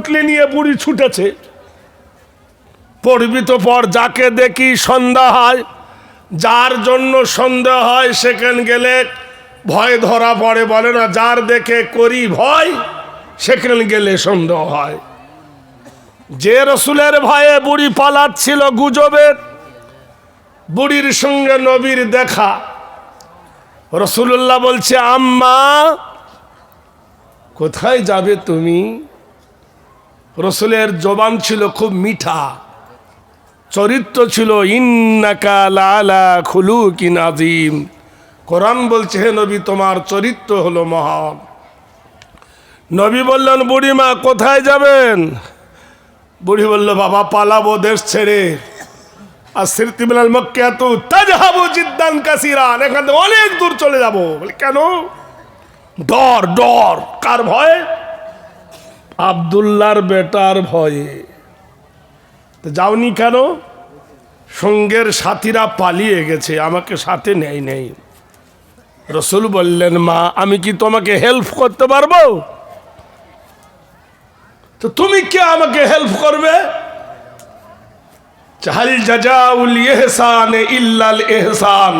পুটলি নিয়ে বুড়ি ছুটেছে। পড়বি তো পর যাকে দেখি সন্ধ্যা হয়, যার জন্য সন্দেহ হয় সেখানে গেলে ভয় ধরা পড়ে, বলে না, যার দেখে করি ভয়, সেখানে গেলে সন্দেহ হয়। যে রসুলের ভয়ে বুড়ি পালাচ্ছিল গুজবের বুড়ির সঙ্গে নবীর দেখা। রসুল্লাহ বলছে, আম্মা, কোথায় যাবে তুমি? রসুলের জবান ছিল খুব মিঠা। চরিত্র ছিল, ইন্নাকা লালা খুলু কি নাজিম কোরআন বলছে, হে নবী, তোমার চরিত্র হলো মহান। নবী বললেন, বুড়িমা, কোথায় যাবেন? বুড়ি বলল, বাবা, পালাবো দেশ ছেড়ে। আর স্মৃতিবিলাল মক্কে এত তাজহাবু জিদ্দান কাসিরান। এখান থেকে অনেক দূর চলে যাব। কেন? ডর ডর। কার ভয়ে? আবদুল্লার বেটার ভয়ে। তো যাওনি কেন? সঙ্গের সাথীরা পালিয়ে গেছে, আমাকে সাথে নেই নেই। রসুল বললেন, মা, আমি কি তোমাকে হেল্প করতে পারব? তো তুমি কে আমাকে হেল্প করবে? চাহাল জাজাউল ইল্লাল ইহসান।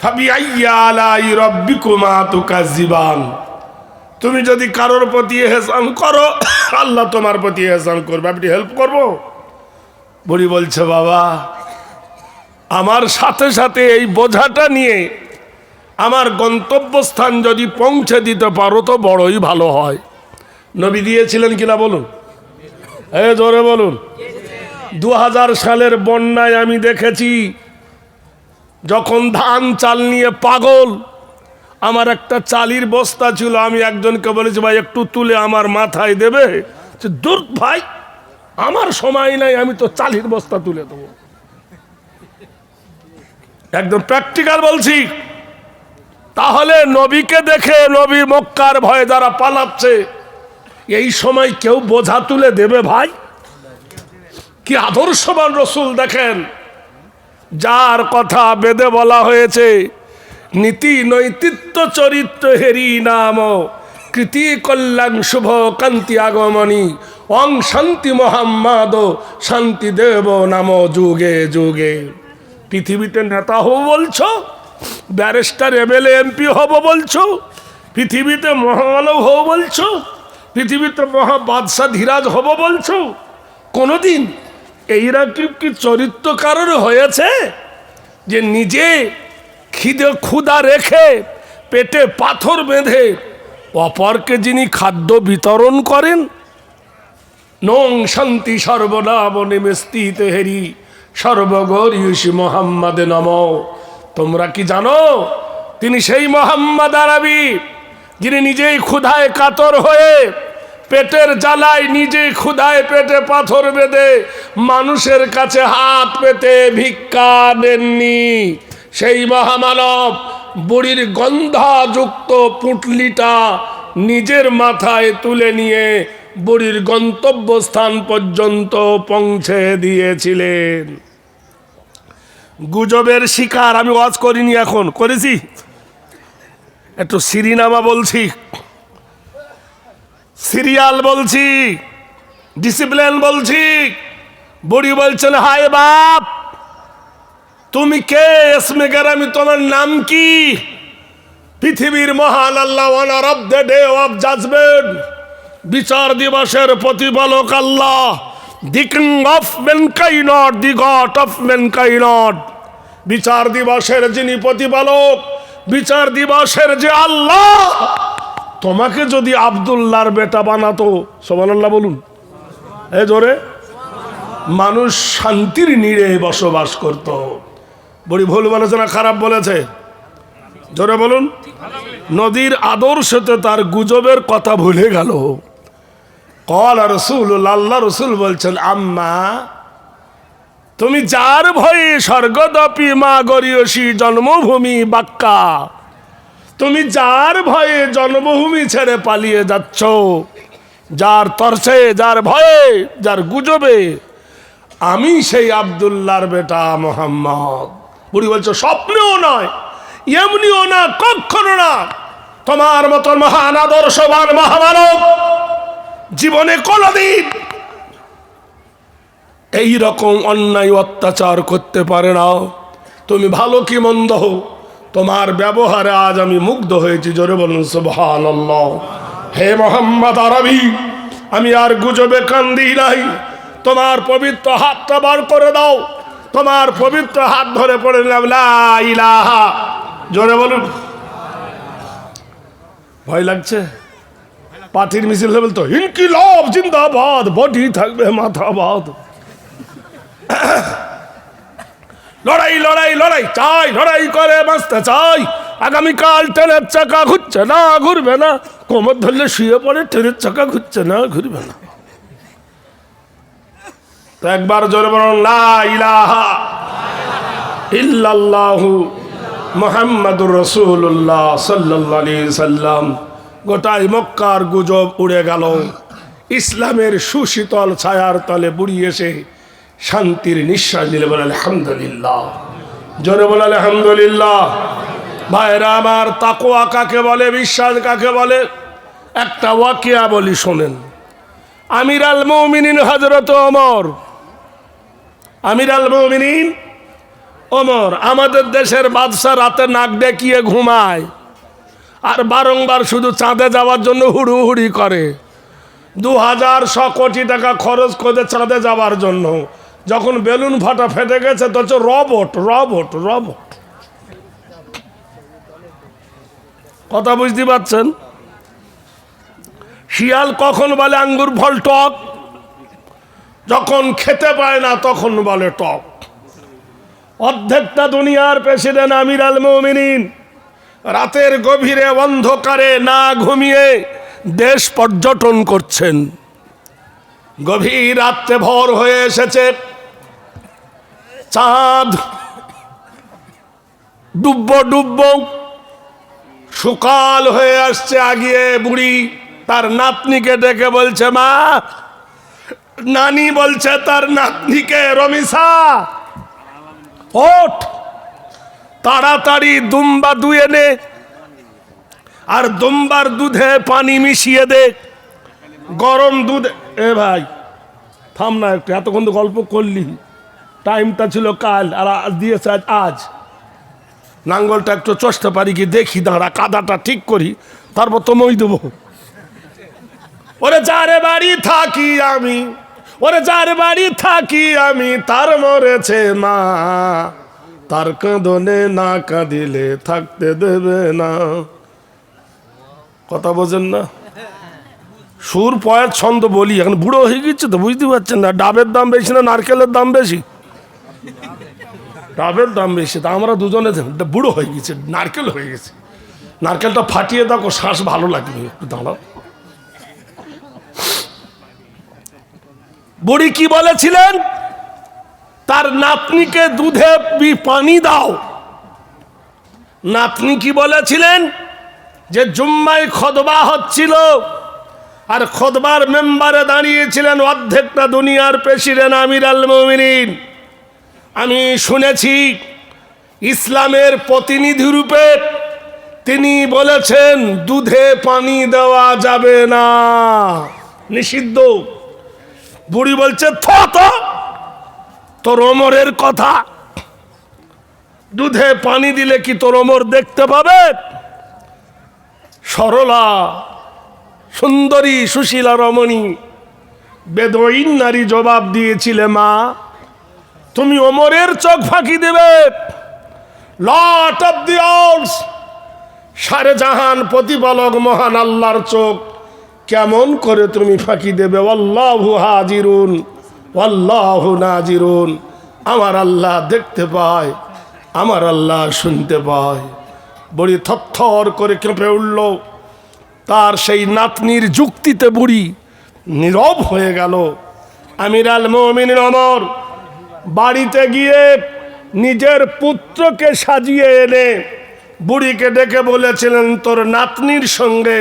ফাবি আইয়া আলাই রব্বিকুমা তুকাজ্জিবান। তুমি যদি কারোর প্রতি এহসান করো, আল্লাহ তোমার প্রতি এহসান করবে। আপনি হেল্প করব? বুড়ি বলছে, বাবা, আমার সাথে সাথে এই বোঝাটা নিয়ে আমার গন্তব্যস্থান যদি পৌঁছে দিতে পারো, তো বড়ই ভালো হয়। নবী দিয়েছিলেন কিনা বলুন? এ, জোরে বলুন। দু হাজার সালের বন্যায় আমি দেখেছি, যখন ধান চাল নিয়ে পাগল আমার একটা চালির বস্তা ছিল, আমি একজনকে বলেছি, ভাই, একটু তুলে আমার মাথায় দেবে? দূর ভাই, আমার সময় নাই, আমি তো চালির বস্তা তুলে দেবো। একদম প্র্যাকটিক্যাল বলছি। তাহলে নবীকে দেখে নবী মক্কার ভয়ে যারা পালাচ্ছে, এই সময় কেউ বোঝা তুলে দেবে, ভাই? কি আদর্শবান রসুল দেখেন, যার কথা বেদে বলা হয়েছে নীতি নৈতিত্ব চরিত্র হেরি নাম। কৃতি কল্যাণ শুভ কান্তি আগমনী অং শান্তি মোহাম্মদ, শান্তি দেব নাম যুগে যুগে। পৃথিবীতে নেতা হব বলছো? ব্যারিস্টার, এমএলএ, এমপি হব বলছো? পৃথিবীতে মহামানব হব বলছো? পৃথিবীতে মহা বাদশাহ ধীরাজ হব বলছো? কোনোদিন এইরকম কি চরিত্র কারোর হয়েছে? যে নিজে খিদে ক্ষুদা রেখে পেটে পাথর বেঁধে অপরকে যিনি খাদ্য বিতরণ করেন, নং শান্তি সর্বনাম নিমেস্তিত হেরি সর্বগরিয়সী মোহাম্মদ নম। তোমরা কি জানো, তিনি সেই মোহাম্মদ আরবি, যিনি নিজেই ক্ষুধায় কাতর হয়ে পেটের জ্বালায় নিজে ক্ষুধায় পেটে পাথর বেঁধে মানুষের কাছে হাত পেতে ভিক্ষা দেননি। সেই মহামানব বুড়ির গন্ধাযুক্ত পুটলিটা নিজের মাথায় তুলে নিয়ে বুড়ির গন্তব্যস্থান পর্যন্ত পৌঁছে দিয়েছিলেন। গুজবের শিকার আমি ওয়াজ করিনি এখন। করেছি? একটু সিরিনামা বলছি। সিরিয়াল বলছি। ডিসিপ্লিন বলছি। বুড়ি বলছেন, হায় বাপ! তুমি কে এসমে আমি তোমার নাম কি? পৃথিবীর মহান Allah owner of the day of judgement বিচার দিবসের প্রতিপালক Allah. The king of mankind the god of mankind বিচার দিবসের যিনি প্রতিপালক, বিচার দিবসের যে আল্লাহ, তোমাকে যদি আবদুল্লাহর বেটা বানাতো সোমানাল্লাহ বলুন। এ জোরে। মানুষ শান্তির নিড়ে বসবাস করত। বড়ি ভুল বলেছে না খারাপ বলেছে। জোরে বলুন। নদীর আদর্শতে তার গুজবের কথা ভুলে গেল। কল রসুল আল্লাহ রসুল বলছেন, আম্মা, তুমি যার ভয়ে স্বর্গদপি মা গরিয়সী জন্মভূমি বাক্কা, তুমি যার ভয়ে জন্মভূমি ছেড়ে পালিয়ে যাচ্ছ, যার তরসে, যার ভয়ে, যার গুজবে, আমি সেই আবদুল্লাহর বেটা মোহাম্মদ। বুড়ি বলছো, স্বপ্নেও নয়, এমনিও না কখনো না। তোমার মতন মহান আদর্শবান মহামানব জীবনে কোনদিন এই রকম অন্যায় অত্যাচার করতে পারে না। তুমি ভালো কি মন্দ হো তোমার ব্যবহারে আজ আমি মুগ্ধ হয়েছি, জোরে বলুন সুবহান হে মোহাম্মদ আরবি, আমি আর গুজবে কান্দি নাই। তোমার পবিত্র হাতটা বার করে দাও। তোমার পবিত্র হাত ধরে পড়ে নিলাম জোরে বলুন। ভয় লাগছে? পার্টির মিছিল হবে তো? ইনকিলাব, জিন্দাবাদ, বডি থাকবে মাথাবাদ লড়াই লড়াই লড়াই চাই, লড়াই করে বাঁচতে চাই। আগামীকাল ট্রেনের চাকা ঘুরছে না, ঘুরবে না। কোমর ধরলে শুয়ে পড়ে, ট্রেনের চাকা ঘুরছে না, ঘুরবে না। তো একবার জোরে বলুন, লা ইলাহা ইল্লাল্লাহু মোহাম্মদুর রসুল্লাহ সাল্লাহ সাল্লাম। গোটাই মক্কার গুজব উড়ে গেল। ইসলামের সুশীতল ছায়ার তলে বুড়ি এসে শান্তির নিঃশ্বাস নিলে বলে, আলহামদুলিল্লাহ। জোরে বলে, আলহামদুলিল্লাহ। ভাইরা, আমার তাকোয়া কাকে বলে, বিশ্বাস কাকে বলে? একটা ওয়াকিয়া বলি শোনেন। আমির আল মৌমিনিন হজরত অমর আমির আল মৌমিনিন অমর আমাদের দেশের বাদশা রাতে নাক ডেকিয়ে ঘুমায় আর বারংবার শুধু চাঁদে যাওয়ার জন্য হুড়ুহুড়ি করে। দু হাজার শ কোটি টাকা খরচ করে চাঁদে যাওয়ার জন্য। যখন বেলুন ফাটা ফেটে গেছে, তো হচ্ছে রবট রবট রবট। কথা বুঝতে পারছেন? শিয়াল কখন বলে আঙ্গুর ফল টক? যখন খেতে পায় না তখন বলে টক। অর্ধেকটা দুনিয়ার প্রেসিডেন্ট আমির আল মৌমিনিন, রাতের গভীরে অন্ধকারে না ঘুমিয়ে দেশ পর্যটন করছেন। গভীর রাত্রে ভর হয়ে এসেছে। চাঁদ ডুব্ব ডুব্ব সুকাল হয়ে আসছে আগিয়ে বুড়ি, তার নাতনিকে ডেকে বলছে, মা নানি বলছে, তার নাতনিকে রমিসা, ওঠ। তাড়াতাড়ি দুম্বা দুয়ে নে, আর দুম্বার দুধে পানি মিশিয়ে দে। গরম দুধ, এ ভাই, থাম না একটু, এতক্ষণ তো গল্প করলি। টাইমটা ছিল কাল, আর দিয়েছে আজ আজ। নাঙ্গলটা একটু চষতে পারি কি, দেখি, দাঁড়া, কাদাটা ঠিক করি, তারপর তো মই দেবো। ওরে যারে বাড়ি থাকি আমি। ওরে যার বাড়ি থাকি আমি, তার মরেছে মা। তার কাঁদনে না কাঁদিলে থাকতে দেবে না। কথা বোঝেন না? সুর, পয়ের, ছন্দ বলি, এখন বুড়ো হয়ে গেছে তো বুঝতে পারছেন না। ডাবের দাম বেশি না, নারকেলের দাম বেশি? ডাবের দাম বেশি, তা আমরা দুজনে বুড়ো হয়ে গেছে, নারকেল হয়ে গেছে। নারকেলটা ফাটিয়ে দেখো, শ্বাস ভালো লাগবে। একটু দাঁড়াও। বুড়ি কি বলেছিলেন? তার নাতনিকে দুধে পানি দাও। নাতনি কি বলেছিলেন? যে জুম্মায় খদবা হচ্ছিল, আর খদবার মেম্বারে দাঁড়িয়েছিলেন অর্ধেকটা দুনিয়ার প্রেসিডেন্ট আমির আল মমিন আমি শুনেছি, ইসলামের প্রতিনিধি রূপে তিনি বলেছেন, দুধে পানি দেওয়া যাবে না। নিষিদ্ধ। বুড়ি বলছে, থ তোর ওমরের কথা। দুধে পানি দিলে কি তোর ওমর দেখতে পাবে? সরলা, সুন্দরী সুশীলা রমণী, বেদইন নারী জবাব দিয়েছিলে মা, তুমি ওমরের চোখ ফাঁকি দেবে। লট অফ দি সারে জাহান প্রতিপালক মহান আল্লাহর চোখ। কেমন করে তুমি ফাঁকি দেবে? অল্লাহু হাজিরুন অল্লাহু নাজিরুন। আমার আল্লাহ দেখতে পায়, আমার আল্লাহ শুনতে পায়। বড়ি থরথর করে কেঁপে উঠল। তার সেই নাতনির যুক্তিতে বুড়ি নীরব হয়ে গেল। আমির আল মমিন অমর, বাড়িতে গিয়ে নিজের পুত্রকে সাজিয়ে এনে বুড়িকে ডেকে বলেছিলেন, তোর নাতনির সঙ্গে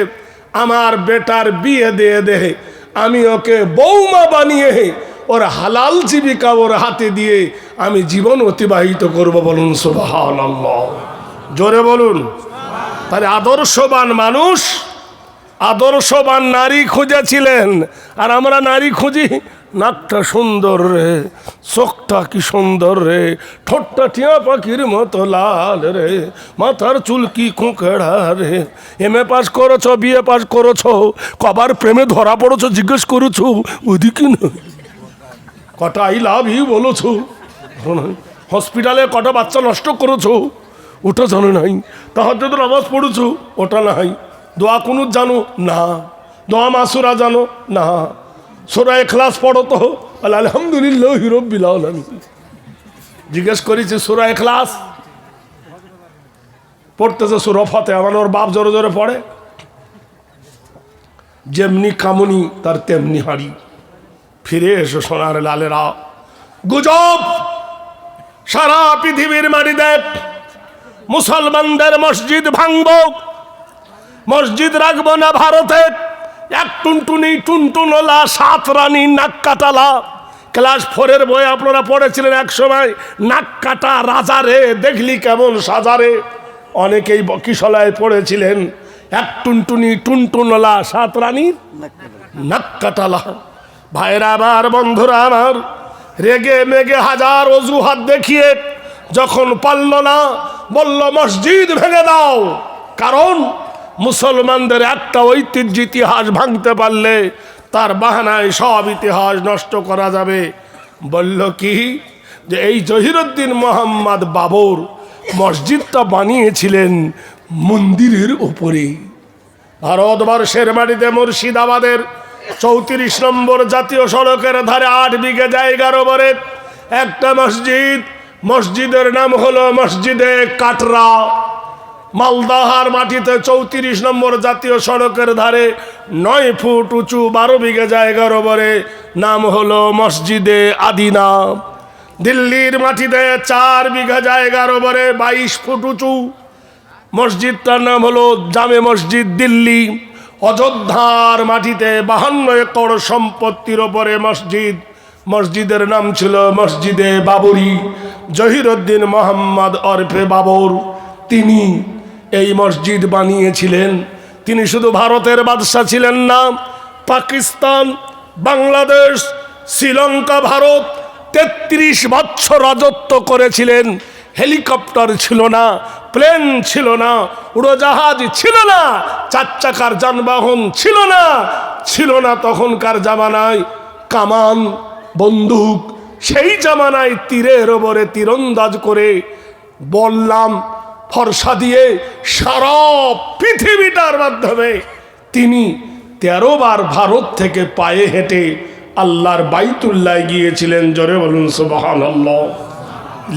আমার বেটার বিয়ে দিয়ে দেহে আমি ওকে বৌমা বানিয়ে ওর হালাল জীবিকা ওর হাতে দিয়ে আমি জীবন অতিবাহিত করব বলুন সুবাহ জোরে বলুন। তাহলে আদর্শবান মানুষ, আদর্শবান নারী খুঁজেছিলেন। আর আমরা নারী খুঁজি নাকটা সুন্দর রে, চোখটা কি সুন্দর রে, ঠোঁটটা টিয়া পাখির মতো লাল রে, মাথার চুল কি কুঁকড়া রে। এম এ পাস করেছ বিএ পাস করেছ, কবার প্রেমে ধরা পড়েছ, জিজ্ঞেস করেছ, ওদিকে না। কটা আই লাভ ইউ বলেছ হসপিটালে কটা বাচ্চা নষ্ট করেছ, ওটা জানো নাই তাহার যদি নামাজ পড়েছো, ওটা নাই। দোয়া কুনুত জানো, না। দোয়া মাসুরা জানো, না। সোরা এখলাস পড়ো তো। বলে, আলহামদুলিল্লাহ হিরব্বিল আলামিন। জিজ্ঞেস করেছি সোরা এখলাস পড়তেছে সুরা ফতে আমার ওর বাপ জোরে জোরে পড়ে। যেমনি কামনি তার তেমনি হাড়ি। ফিরে এসো সোনার লালেরা। গুজব! সারা পৃথিবীর মাটিতে মুসলমানদের মসজিদ ভাঙব। মসজিদ রাখব না ভারতে এক টুনটুনি টুনটুনলা, সাত রানী, নাক কাটালা। ক্লাস ফোরের বই আপনারা পড়েছিলেন এক সময়, নাক কাটা রাজারে দেখলি কেমন সাজারে অনেকেই বকিশলায় পড়েছিলেন, এক টুনটুনি টুনটুনলা, সাত রানীর নাক কাটালা। ভাইরা আমার বন্ধুরা আমার, রেগে মেগে হাজার অজুহাত দেখিয়ে যখন পারল না, বলল, মসজিদ ভেঙে দাও। কারণ মুসলমানদের একটা ঐতিহ্য ইতিহাস ভাঙতে পারলে তার বাহানায় সব ইতিহাস নষ্ট করা যাবে। বলল কি? যে এই জহিরুদ্দিন মোহাম্মদ বাবর মসজিদটা বানিয়েছিলেন মন্দিরের উপরে। ভারতবর্ষের বাড়িতে মুর্শিদাবাদের চৌত্রিশ নম্বর জাতীয় সড়কের ধারে আট বিঘে জায়গার ওপরে একটা মসজিদ। মসজিদের নাম হলো মসজিদে কাটরা। মালদাহার মাটিতে চৌত্রিশ নম্বর জাতীয় সড়কের ধারে নয় ফুট উঁচু বারো বিঘে জায়গার ওপরে নাম হলো মসজিদে আদিনা। দিল্লির মাটিতে চার বিঘা জায়গার ওপরে বাইশ ফুট উঁচু। মসজিদটার নাম হলো জামে মসজিদ দিল্লি। অযোধ্যার মাটিতে বাহান্ন একর সম্পত্তির ওপরে মসজিদ। মসজিদের নাম ছিল মসজিদে বাবরি। জহিরুদ্দিন মোহাম্মদ অরফে বাবর। তিনি এই মসজিদ বানিয়েছিলেন। তিনি শুধু ভারতের বাদশাহ ছিলেন না, পাকিস্তান, বাংলাদেশ, শ্রীলঙ্কা, ভারত তেত্রিশ বছর রাজত্ব করেছিলেন। হেলিকপ্টার ছিল না, প্লেন ছিল না, উড়োজাহাজ ছিল না চার চাকার যানবাহন ছিল না ছিল না তখনকার জামানায়। কামান, বন্দুক, সেই জামানায় তীরের ওপরে তীরন্দাজ করে বললাম ফর্সা দিয়ে সারা পৃথিবীটার মাধ্যমে তিনি তেরো বার ভারত থেকে পায়ে হেঁটে আল্লাহর বাইতুল্লায় গিয়েছিলেন। জোরে বলুন সুবাহান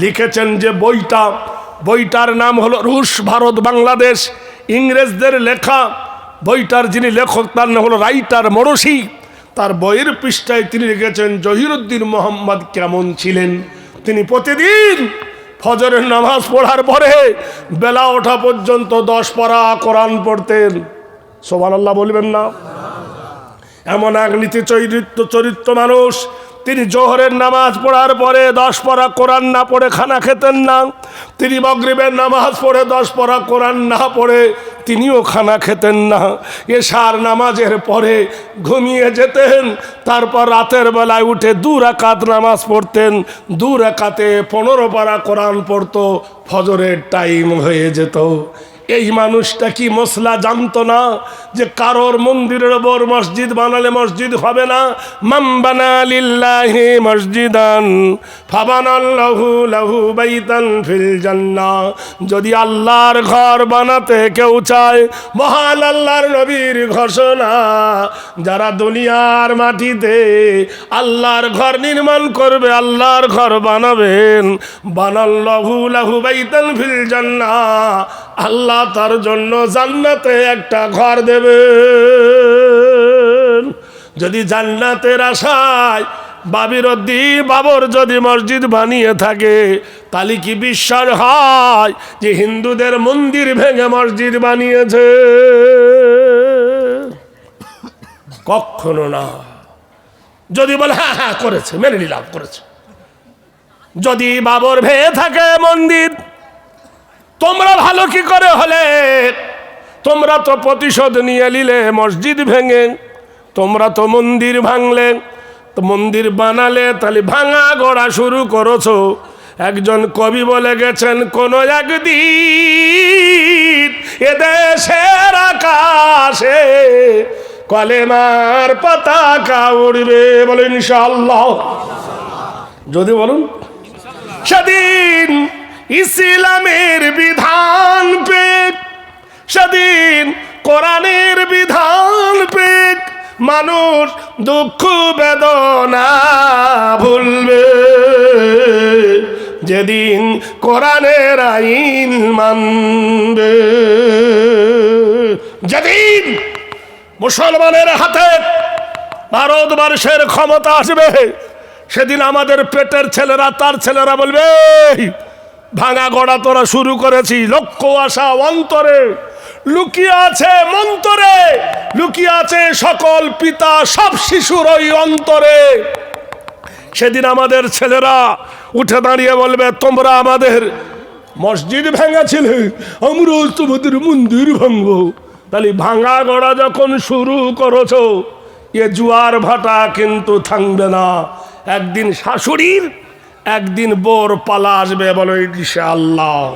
লিখেছেন যে বইটা, বইটার নাম হলো রুশ ভারত বাংলাদেশ। ইংরেজদের লেখা, বইটার যিনি লেখক, তার নাম হলো রাইটার মরসি। তার বইয়ের পৃষ্ঠায় তিনি লিখেছেন, জহিরুদ্দিন মোহাম্মদ কেমন ছিলেন? তিনি প্রতিদিন ফজরের নামাজ পড়ার পরে বেলা ওঠা পর্যন্ত দশ পড়া কোরআন পড়তেন। সোমান আল্লাহ বলবেন না? এমন এক নীতি চরিত্র চরিত্র মানুষ তিনি জোহরের নামাজ পড়ার পরে দশ পড়া কোরআন না পড়ে খানা খেতেন না। তিনি মগরিবের নামাজ পড়ে দশ পড়া কোরআন না পড়ে তিনিও খানা খেতেন না। এশার নামাজের পরে ঘুমিয়ে যেতেন, তারপর রাতের বেলায় উঠে দু রাকাত নামাজ পড়তেন। দু রাকাতে পনেরো পারা কোরআন পড়তো, ফজরের টাইম হয়ে যেত। এই মানুষটা কি মশলা জানতো না যে কারোর মন্দিরের ওপর মসজিদ বানালে মসজিদ হবে না? মাম বানা লিল্লাহি মসজিদান, ফাবানাল্লাহু লাহু বাইতান ফিল জান্নাহ যদি আল্লাহর ঘর বানাতে কেউ চায়, মহান আল্লাহর নবীর ঘোষণা। যারা দুনিয়ার মাটিতে আল্লাহর ঘর নির্মাণ করবে, আল্লাহর ঘর বানাবেন। বানাল্লাহু লাহু বাইতান ফিল জান্নাহ আল্লাহ তার জন্য জান্নাতে একটা ঘর দেবেন। যদি জান্নাতের আশায় বাবিরদ্দি বাবর যদি মসজিদ বানিয়ে থাকে, তাহলে কি বিশ্বাস হয় যে হিন্দুদের মন্দির ভেঙে মসজিদ বানিয়েছে? কখনো না। যদি বলে হ্যাঁ হ্যাঁ করেছে, মেনে নিলাম, করেছে। যদি বাবর ভেঙে থাকে মন্দির তোমরা ভালো কি করে হলে? তোমরা তো প্রতিশোধ নিয়ে নিলে মসজিদ ভেঙে, তোমরা তো মন্দির ভাঙলে। তো মন্দির বানালে তাহলে ভাঙা গড়া শুরু করেছ। একজন কবি বলে গেছেন, কোন একদিন এদেশের আকাশে কলেমার পতাকা উড়বে। বলে ইনশাআল্লাহ। যদি বলুন। সেদিন ইসলামের বিধান পেক সেদিন কোরআনের বিধান পেক, মানুষ দুঃখ বেদনা ভুলবে। যেদিন কোরআনের আইন মানবে, যেদিন মুসলমানের হাতে ভারতবর্ষের ক্ষমতা আসবে, সেদিন আমাদের পেটের ছেলেরা, তার ছেলেরা বলবে ভাঙা গড়া তোরা শুরু করেছি লক্ষ্য আশা অন্তরে। লুকিয়ে আছে মন্তরে। লুকিয়ে আছে সকল পিতা, সব শিশুর ওই অন্তরে। সেদিন আমাদের ছেলেরা উঠে দাঁড়িয়ে বলবে, তোমরা আমাদের মসজিদ ভেঙেছিলে আমরাও তোমাদের মন্দির ভাঙবো। তাহলে ভাঙা গড়া যখন শুরু করেছ, এ জুয়ার ভাটা কিন্তু থাকবে না। একদিন শাশুড়ির একদিন বোর পালা আসবে, বলো ইনশাআল্লাহ।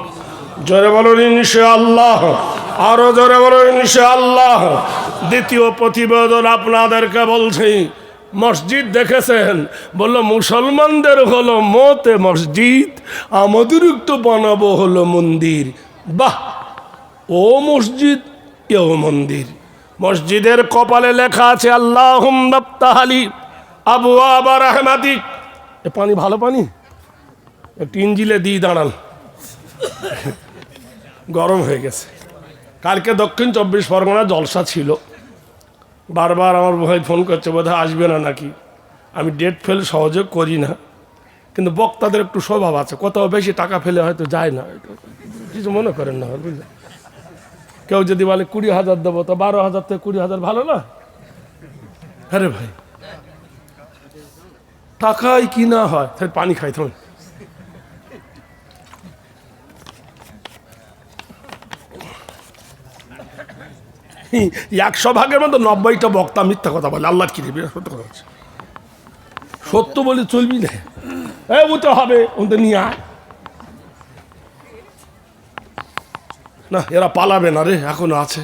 জোরে বলো ইনশাআল্লাহ। আরও জোরে বলো ইনশাআল্লাহ। দ্বিতীয় প্রতিবেদন আপনাদেরকে বলছি, মসজিদ দেখেছেন? বলল, মুসলমানদের হলো মতে মসজিদ, আমাদের একটু বানাবো হলো মন্দির। বাহ! ও মসজিদ, এও মন্দির। মসজিদের কপালে লেখা আছে আল্লাহ আবু আবার আহমাদিক এ পানি, ভালো পানি? ইঞ্জিলে দিয়ে দাঁড়ান। গরম হয়ে গেছে। কালকে দক্ষিণ চব্বিশ পরগনা জলসা ছিল। বারবার আমার ভাই ফোন করছে, বোধহয় আসবে না নাকি? আমি ডেট ফেল সহযোগ করি না। কিন্তু বক্তাদের একটু স্বভাব আছে, কোথাও বেশি টাকা ফেলে হয়তো যায় না। কিছু মনে করেন না, বুঝলেন? কেউ যদি বলে কুড়ি হাজার দেবো, তো বারো হাজার থেকে কুড়ি হাজার ভালো না? আরে ভাই। টাকাই কি না হয়? তাহলে পানি খাই থাকুন একশো ভাগের মধ্যে নব্বইটা বক্তা মিথ্যা কথা বলে আল্লাহ কি সত্য কথা হচ্ছে সত্য বলে চলবি না। ও তো হবে, ওদের নিয়ে আয়। না, এরা পালাবে না রে, এখনও আছে।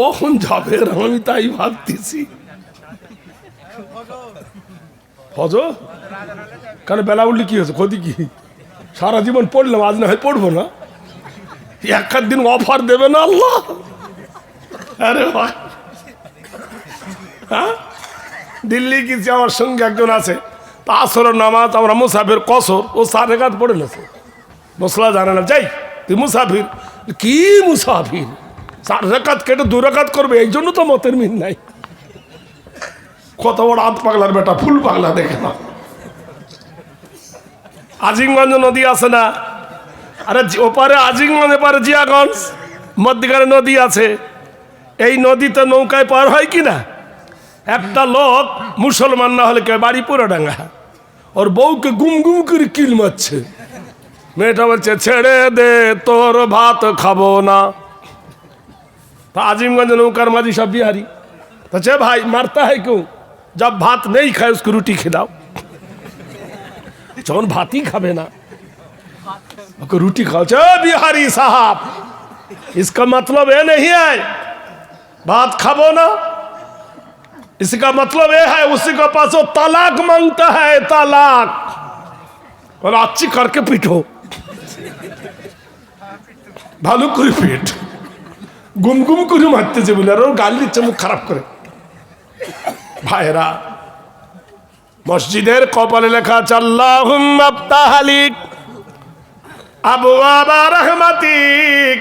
কখন যাবে আমি তাই ভাবতেছি। হজ কেন বেলা উঠলে কি হয়েছে? ক্ষতি কি? সারা জীবন পড়লাম, আজ না হয় পড়ব না। এক দিন অফার দেবে না আল্লাহ। আরে হ্যাঁ? দিল্লি গেছি আমার সঙ্গে একজন আছে? আসর নামাজ, আমরা মুসাফির কসর, ও সার রেখাত পড়ে নেছে মশলা জানে না। যাই, তুই মুসাফির। কি মুসাফির? চার রেখাত কেটে দু করবে, এই জন্য তো মতের মিল নাই। কত বড় আধ পাগলার বেটা, ফুল পাগলা দেখে না। আজিমগঞ্জ নদী আছে না? আরে ওপারে আজিমগঞ্জ, এপারে জিয়াগঞ্জ, মধ্যিখানে নদী আছে। এই নদীতে নৌকায় পার হয় কি না? একটা লোক মুসলমান না হলে কে? বাড়ি পুরো ডাঙ্গা। ওর বউকে গুম গুম করে কিল মারছে। মেয়েটা বলছে, ছেড়ে দে, তোর ভাত খাব না। তা আজিমগঞ্জ নৌকার মাঝি সব বিহারি। তা চে ভাই, মারতা হয় কেউ? যা ভাত নেই খায় উসকে রুটি খেদাও যখন ভাতই খাবে না, ওকে রুটি খাওয়াচ্ছে বিহারি সাহাব इसका मतलब ये नहीं है भात खाबो ना इसका मतलब ये है उसी के पास वो तलाक मांगता है तलाक और अच्छी करके पीटो ভালো করে পেট গুম গুম করে মারতেছে বলে আর ওর গাল দিচ্ছে মুখ খারাপ করে ভাইরা মসজিদের কপালে লেখা আছে আল্লাহুম্মা আফতাহালিক আবু আবা রহমাতিক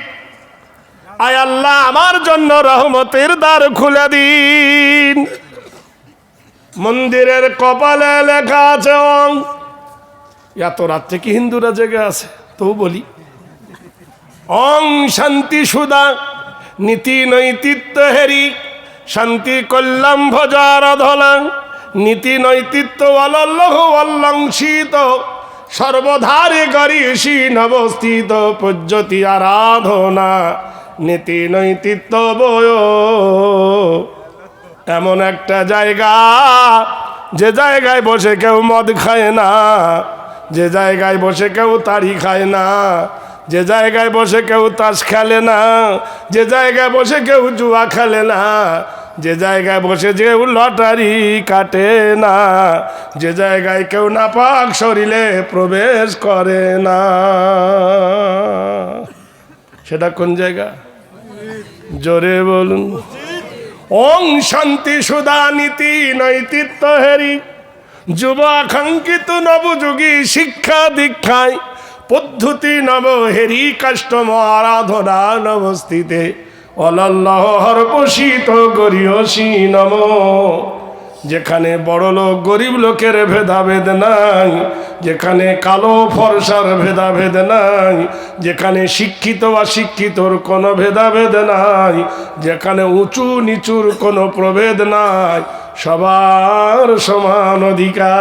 আয় আল্লাহ, আমার জন্য রহমতের দ্বার খুলে দিন। মন্দিরের কপালে লেখা আছে, অং। এত রাত্রে কি হিন্দুরা জেগে আছে? তবু বলি। অং শান্তি সুদা, নীতি নৈতিত্ব হেরি, শান্তি কল্যাণ ভজার ধলাং, নীতি নৈতিত্ব অলল্লহ অলংসিত সর্বধারে গরিষী নবস্থিত পজ্যতি আরাধনা। নীতি নৈতিত্ব বয়। এমন একটা জায়গা, যে জায়গায় বসে কেউ মদ খায় না, যে জায়গায় বসে কেউ তাড়ি খায় না, যে জায়গায় বসে কেউ তাস খেলে না, যে জায়গায় বসে কেউ জুয়া খেলে না, যে জায়গায় বসে কেউ লটারি কাটে না, যে জায়গায় কেউ নাপাক শরীরে প্রবেশ করে না। সেটা কোন জায়গা? জোরে বলুন। ওং শান্তি সুদা নীতি নৈতিত্ব হেরি। যুব আকাঙ্ক্ষিত নবযুগী শিক্ষা দীক্ষায় পদ্ধতি নব হেরি কাষ্টম আরাধনা নবস্থিতে। অলল্লাহ হরপোষিত গরিয়সী নম। যেখানে বড় লোক, গরিব লোকের ভেদাভেদ নাই, যেখানে কালো ফর্সার ভেদাভেদ নাই, যেখানে শিক্ষিত বা শিক্ষিতর কোনো ভেদাভেদ নাই, যেখানে উঁচু নিচুর কোনো প্রভেদ নাই, সবার সমান অধিকার।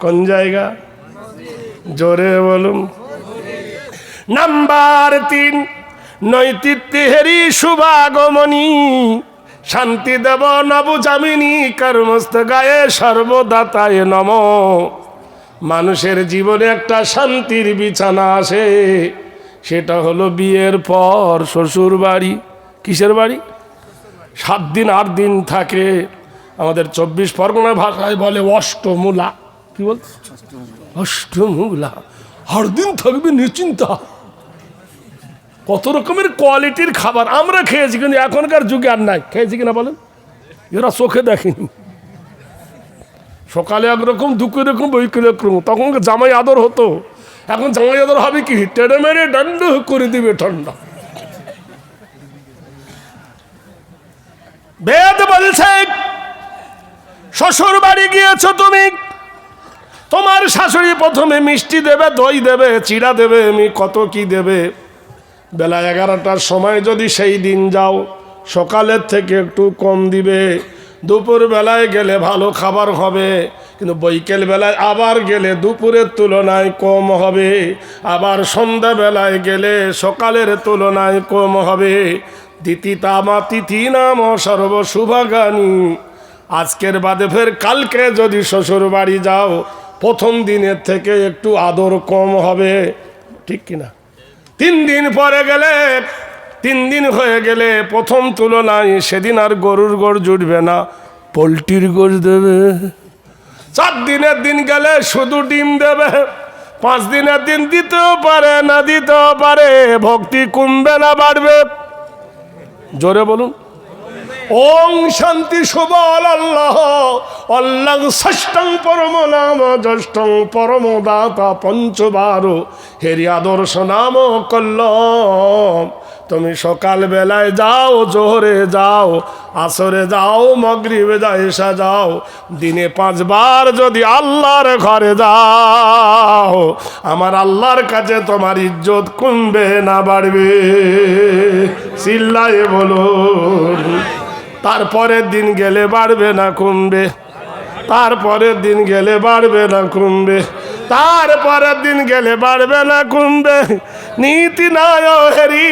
কোন জায়গা? জোরে বলুন। নাম্বার তিন নৈতিত্যেরই শুভাগমনী। শান্তি দেব নব জামিনী কর্মস্থ গায়ে সর্বদাতায় নম। মানুষের জীবনে একটা শান্তির বিছানা আসে, সেটা হলো বিয়ের পর শ্বশুর বাড়ি। কিসের বাড়ি? সাত দিন, আট দিন থাকে। আমাদের চব্বিশ পরগনা ভাষায় বলে অষ্টমূলা। কি বল অষ্টমূলা। আট দিন থাকবে নিশ্চিন্তা। কত রকমের কোয়ালিটির খাবার আমরা খেয়েছি, কিন্তু এখনকার যুগে আর নাই। খেয়েছি কিনা বলেন? এরা চোখে দেখেনি। সকালে একরকম, দুপুরে এরকম বৈকালে একরকম। তখন জামাই আদর হতো? এখন জামাই আদর হবে কি? টেড়ে মেরে দণ্ড করে দিবে ঠান্ডা। বেদ বলছে, শ্বশুর বাড়ি গিয়েছো তুমি? তোমার শাশুড়ি প্রথমে মিষ্টি দেবে, দই দেবে, চিড়া দেবে, আমি কত কি দেবে? বেলা এগারোটার সময় যদি সেই দিন যাও, সকালের থেকে একটু কম দিবে। দুপুর বেলায় গেলে ভালো খাবার হবে, কিন্তু বৈকেল বেলায় আবার গেলে দুপুরের তুলনায় কম হবে। আবার সন্ধ্যাবেলায় গেলে সকালের তুলনায় কম হবে। দিতিতামা তিথি নাম সর্বশুভাগানী আজকের বাদে ফের কালকে যদি শ্বশুর বাড়ি যাও, প্রথম দিনের থেকে একটু আদর কম হবে। ঠিক কিনা? তিন দিন পরে গেলে, তিন দিন হয়ে গেলে প্রথম তুলনায় সেদিন আর গরুর গোড় জুটবে না, পোলট্রির গোড় দেবে। চার দিনের দিন গেলে শুধু ডিম দেবে, পাঁচ দিনের দিন দিতেও পারে না, দিতেও পারে, ভক্তি কমবে না, বাড়বে। জোরে বলুন। ওং শান্তি সুবল আল্লাহ অল্লাহ ষষ্ঠং পরম নাম জ্যেষ্ঠং পরম দাতা পঞ্চবার। হেরি আদর্শ নাম কল্লম তুমি সকাল বেলায় যাও, জোহরে যাও, আসরে যাও, মগরিবে যাও এসা যাও। দিনে পাঁচবার যদি আল্লাহর ঘরে যাও, আমার আল্লাহর কাছে তোমার ইজ্জত কমবে না বাড়বে। চিল্লায়ে বলুন। তারপরের দিন গেলে বাড়বে না কমবে। তারপরের দিন গেলে বাড়বে না কমবে। তারপরের দিন গেলে বাড়বে না কমবে। নীতি নয় হেরি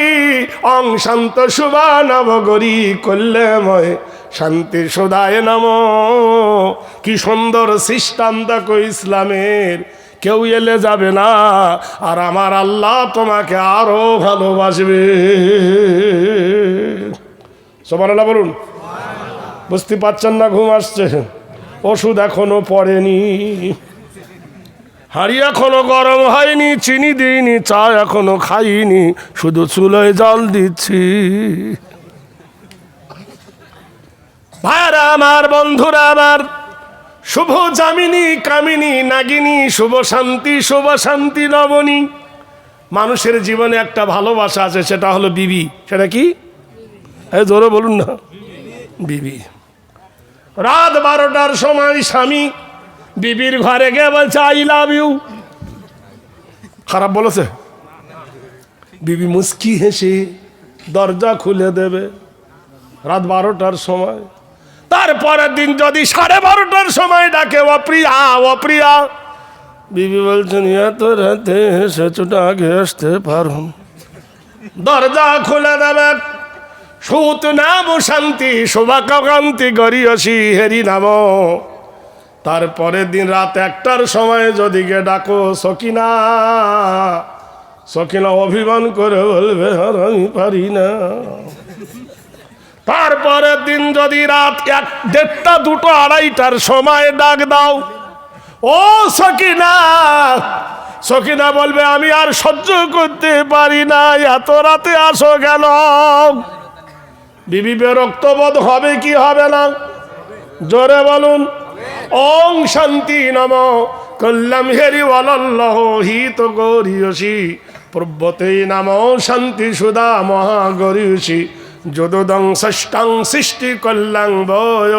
অং শান্ত শুভা নবগরি কল্যাময় শান্তি সুদায় নম। কি সুন্দর দেখো ইসলামের। কেউ এলে যাবে না। আর আমার আল্লাহ তোমাকে আরও ভালোবাসবে। সবার বলুন। বুঝতে পারছেন না, ঘুম আসছে। ওষুধ এখনও পড়েনি। হাড়ি এখনও গরম হয়নি, চিনি দিইনি, চা এখনও খাইনি, শুধু চুলোয় জল দিচ্ছি। ভাইরা আমার, বন্ধুরা আমার, শুভ জামিনী কামিনী, নাগিনী, শুভ শান্তি শুভ শান্তি, নবনী। মানুষের জীবনে একটা ভালোবাসা আছে, সেটা হলো বিবি। সেটা কি? এই জোরে বলুন না। বিবি। রাত বারোটার সময় স্বামী বিবির ঘরে গিয়ে বলছে আই লাভ ইউ খারাপ বলেছে? বিবি মুস্কি হেসে দরজা খুলে দেবে রাত বারোটার সময়। তারপরের দিন যদি সাড়ে বারোটার সময় ডাকে, অপ্রিয়া অপ্রিয়া। বিবি বলছেন এত রাতে এসেছোটা আগে আসতে পারুন দরজা খুলে দেবে। সুত নাম শান্তি শোভাকান্তি গরিয়সী হেরি নাম। তারপরের দিন রাত একটার সময় যদিকে ডাকো সকিনা সকিনা অভিমান করে বলবে, আর আমি পারি না। তারপরের দিন যদি রাত এক, দেড়টা, দুটো, আড়াইটার সময় ডাক দাও, ও সকিনা সকিনা বলবে, আমি আর সহ্য করতে পারি না, এত রাতে আসো কেন? বিবি বিরক্তবোধ হবে কি হবে না? জোরে বলুন। ওং শান্তি নম। কল্যাম হেরি ওয়ালাল্লাহ হিত গরিয়সী। পূর্বতে নাম শান্তি সুদা মহাগরিয়সী। যদুদং ষষ্ঠাং সৃষ্টি কল্যাং বয়।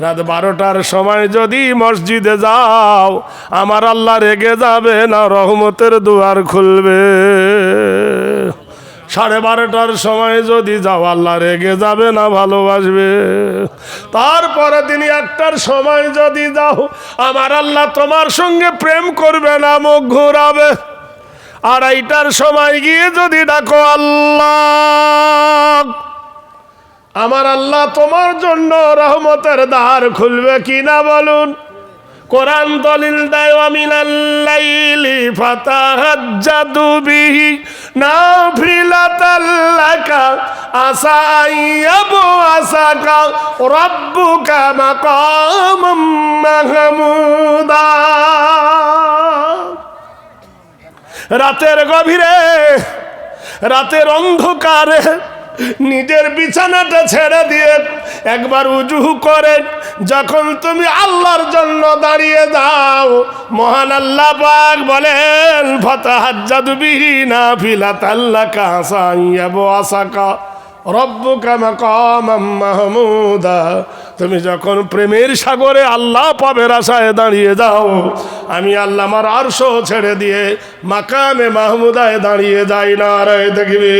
রাত বারোটার সময় যদি মসজিদে যাও, আমার আল্লাহ রেগে যাবে না, রহমতের দুয়ার খুলবে। সাড়ে বারোটার সময় যদি যাও, আল্লাহ রেগে যাবে না ভালোবাসবে। তারপরে তিনি একটার সময় যদি যাও, আমার আল্লাহ তোমার সঙ্গে প্রেম করবে না, মুখ ঘুরাবে। আড়াইটার সময় গিয়ে যদি ডাকো, আল্লাহ, আমার আল্লাহ তোমার জন্য রহমতের দ্বার খুলবে কিনা বলুন। কোরআন দলিল দেয় আমিনাল্লাইলি ফাতাহাজ্জাদু বিহি নাফিলাতাল্লাকা আসা আইয়াবু আসাকা রাব্বুকা মাকামাম মাহমুদা। রাতের গভীরে, রাতের অন্ধকারে নিজের বিছানাটা ছেড়ে দিয়ে একবার উজু করে, যখন তুমি আল্লাহর জন্য দাঁড়িয়ে দাও মহান আল্লাহ পাক বলেন, ফতাহাজ্জাদু বিহি নাফিলাত আল্লাহ কাসা ইয়াবু আসাকা, রব্বুকা মাকামাম মাহমুদা তুমি যখন প্রেমের সাগরে আল্লাহ পাবের আশায় দাঁড়িয়ে যাও, আমি আল্লাহ আমার আরশো ছেড়ে দিয়ে মাকামে মাহমুদায় দাঁড়িয়ে যাই না রে, দেখবি?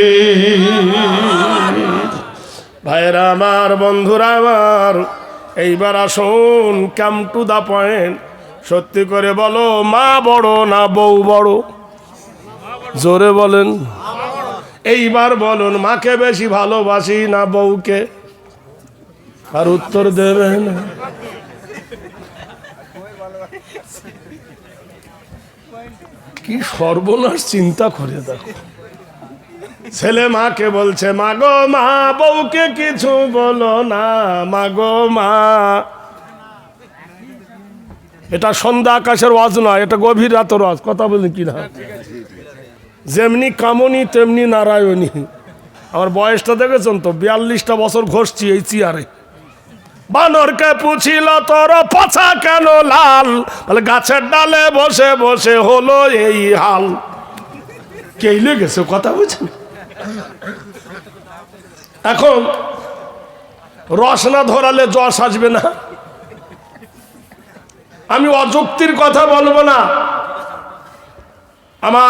ভাইরা আমার, বন্ধুরা আমার, এইবার আসুন কাম টু দা পয়েন্ট সত্যি করে বলো, মা বড় না বউ বড়? জোরে বলেন। এইবার বলুন, মাকে বেশি ভালোবাসি না বউকে? আর উত্তর দেবেন কি সর্বনাশ চিন্তা করে দেখো। ছেলে মাকে বলছে মাগো মা, বউকে কিছু বলো না। মাগো মা। এটা সন্ধ্যা আকাশের ওয়াজ নয়, এটা গভীর রাতের ওয়াজ, কথা বলেন কি না? যেমনি কামনি, তেমনি নারায়ণী। আমার বয়সটা দেখেছেন তো, বিয়াল্লিশটা বছর ঘষছি এই চেয়ারে। বানরকে পুছিল, তোর পছা কেন লাল? বলে গাছের ডালে বসে বসে হলো এই হাল। কেইলে গেছে কথা বুঝছেন এখন রস না ধরালে যশ আসবে না। আমি অযুক্তির কথা বলব না। আমার